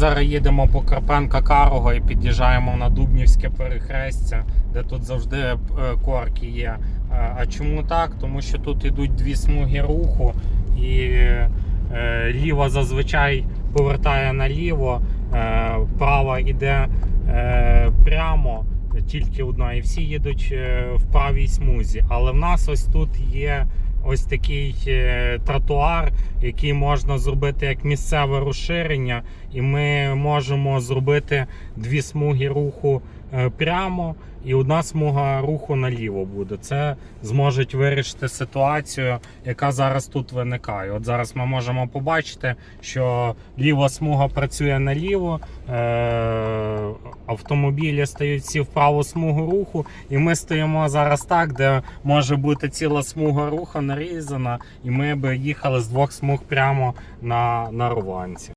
зараз їдемо по Карпенка Карого і під'їжджаємо на Дубнівське перехрестя, де тут завжди е, корки є. Е, А чому так? Тому що тут йдуть дві смуги руху, і е, ліва зазвичай повертає наліво, права йде прямо, тільки одна, і всі їдуть в правій смузі. Але в нас ось тут є ось такий е, тротуар, який можна зробити як місцеве розширення, і ми можемо зробити дві смуги руху е, прямо, і одна смуга руху наліво буде. Це зможе вирішити ситуацію, яка зараз тут виникає. От зараз ми можемо побачити, що ліва смуга працює наліво, е- автомобілі стають всі в праву смугу руху, і ми стоїмо зараз так, де може бути ціла смуга руху нарізана, і ми би їхали з двох смуг прямо на, на руванці.